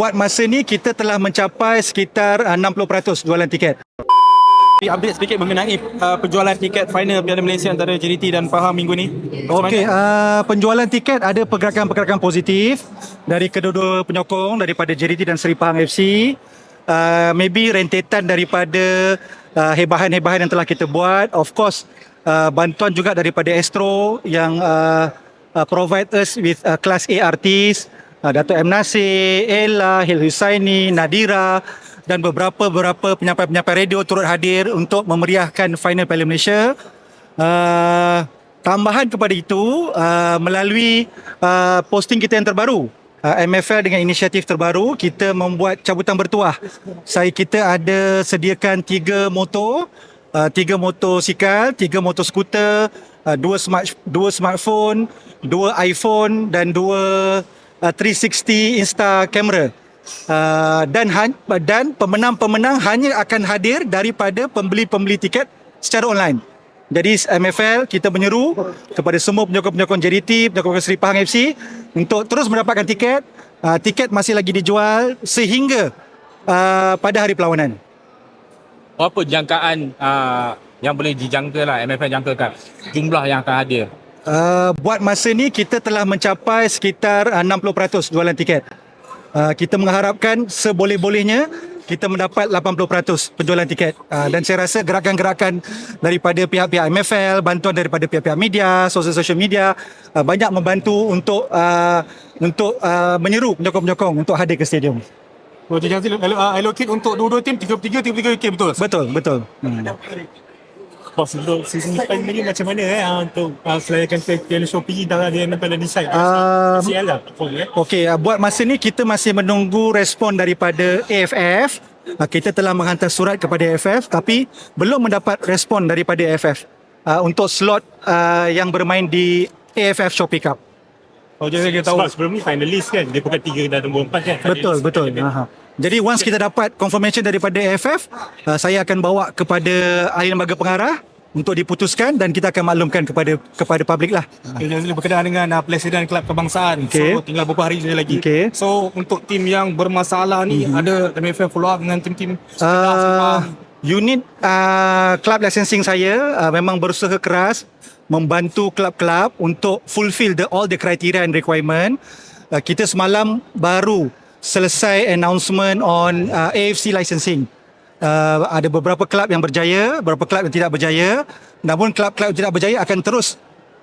buat masa ni kita telah mencapai sekitar uh, 60% jualan tiket. update sedikit mengenai uh, penjualan tiket final Piala Malaysia antara JDT dan Pahang minggu ni. Okey, uh, penjualan tiket ada pergerakan-pergerakan positif dari kedua-dua penyokong daripada JDT dan Seri Pahang FC. Uh, maybe rentetan daripada uh, hebahan-hebahan yang telah kita buat. Of course, uh, bantuan juga daripada Astro yang uh, uh, provide us with uh, class A artist. Uh, Dato' M. Nasir, Ella, Hil Husaini, Nadira dan beberapa-beberapa penyampai-penyampai radio turut hadir untuk memeriahkan final Piala Malaysia. Uh, tambahan kepada itu uh, melalui uh, posting kita yang terbaru uh, MFL dengan inisiatif terbaru kita membuat cabutan bertuah. Saya kita ada sediakan tiga motor, uh, tiga motosikal, tiga motor skuter, uh, dua smart dua smartphone, dua iPhone dan dua uh, 360 Insta kamera. Uh, dan dan pemenang-pemenang hanya akan hadir daripada pembeli-pembeli tiket secara online. Jadi MFL kita menyeru kepada semua penyokong-penyokong JDT, penyokong Seri Pahang FC untuk terus mendapatkan tiket. Uh, tiket masih lagi dijual sehingga uh, pada hari perlawanan. Berapa jangkaan uh, yang boleh dijangka lah MFL jangkakan jumlah yang akan hadir? Uh, buat masa ni kita telah mencapai sekitar uh, 60% jualan tiket. Uh, kita mengharapkan seboleh-bolehnya kita mendapat 80% penjualan tiket. Uh, dan saya rasa gerakan-gerakan daripada pihak-pihak MFL, bantuan daripada pihak-pihak media, sosial-sosial media uh, banyak membantu untuk uh, untuk uh, menyeru penyokong-penyokong untuk hadir ke stadium. Oh, jadi uh, allocate untuk dua-dua tim 33 33 UK betul. Betul, betul. Hmm. Untuk season depan ni macam mana eh ah, untuk uh, selayakan Piala Shopee dah ada yang pada decide. Um, CL lah. Eh. Okey, uh, buat masa ni kita masih menunggu respon daripada AFF. Uh, kita telah menghantar surat kepada AFF tapi belum mendapat respon daripada AFF uh, untuk slot uh, yang bermain di AFF Shopee Cup. Oh, jadi kita tahu sebelum ni finalist kan. Dia bukan 3 dan nombor 4 kan. Betul, betul. Aha. Jadi once kita dapat confirmation daripada AFF, uh, saya akan bawa kepada ahli lembaga pengarah untuk diputuskan dan kita akan maklumkan kepada kepada publik lah. Okay, jadi berkenaan dengan uh, presiden kelab kebangsaan. Okey. So tinggal beberapa hari saja lagi. Okey. So untuk tim yang bermasalah ni mm-hmm. ada MFL follow up dengan tim-tim Uh, unit uh, club licensing saya uh, memang berusaha keras membantu klub-klub untuk fulfill the all the criteria and requirement. Uh, kita semalam baru selesai announcement on uh, AFC licensing. Uh, ada beberapa klub yang berjaya, beberapa klub yang tidak berjaya. Namun klub-klub yang tidak berjaya akan terus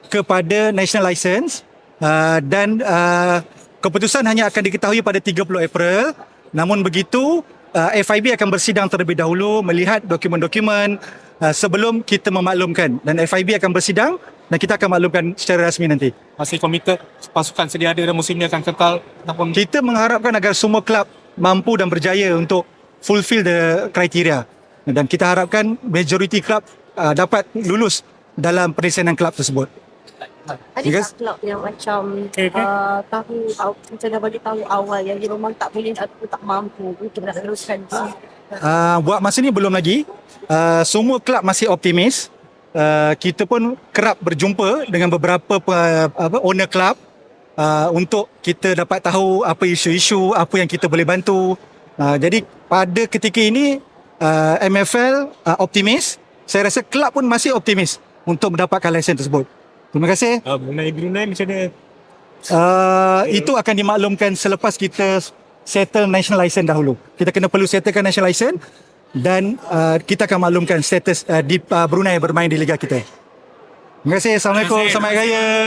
kepada national license uh, dan uh, keputusan hanya akan diketahui pada 30 April. Namun begitu, uh, FIB akan bersidang terlebih dahulu melihat dokumen-dokumen uh, sebelum kita memaklumkan dan FIB akan bersidang dan kita akan maklumkan secara rasmi nanti. masih komited pasukan sedia ada dan musim ni akan kekal ataupun Kita mengharapkan agar semua klub mampu dan berjaya untuk fulfill the criteria dan kita harapkan majoriti klub uh, dapat lulus dalam perizinan klub tersebut. Ada Because- tak club yang macam Okay, okay. uh, tahu aw, macam dah bagi tahu awal yang dia memang tak boleh atau tak mampu untuk nak teruskan. Uh, buat masa ni belum lagi. Uh, semua klub masih optimis. Uh, kita pun kerap berjumpa dengan beberapa uh, apa, owner klub uh, untuk kita dapat tahu apa isu-isu, apa yang kita boleh bantu. Uh, jadi pada ketika ini uh, MFL uh, optimis. Saya rasa klub pun masih optimis untuk mendapatkan lesen tersebut. Terima kasih. Uh, Brunei Brunei macam mana? Uh, itu akan dimaklumkan selepas kita settle national license dahulu. Kita kena perlu settlekan national license dan uh, kita akan maklumkan status uh, di uh, Brunei bermain di liga kita. Terima kasih. Assalamualaikum. Selamat Raya.